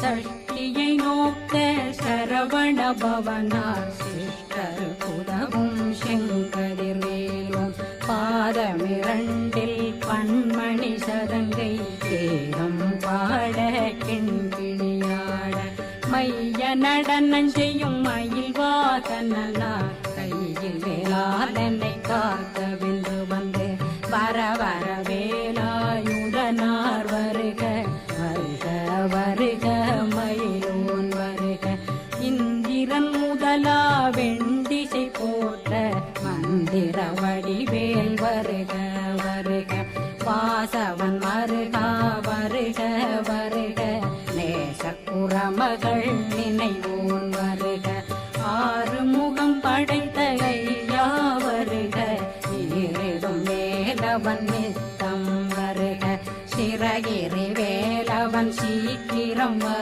சஷ்டியை நோக்க சரவண பவனார் சிஷ்டர் புதவும் செங்கதிர்வேலும் பாதமிரண்டில் பன்மணி சதங்கை தேகம் பாட கிண்கிணியாட மைய நடனம் செய்யும் மயில் வாசனா கையில் வெண்டிசை போட்ட மந்திர வடிவேல் வருக வருக. வாசவன் மருகா வருக வருக. நேசக்குறமகள் நினைவோன் வருக. ஆறு முகம் படைத்த ஐயா வருக. ஈரிடும் மேலவன் நித்தம் வருக. சிறகிரி வேலவன் சீக்கிரம் வரு-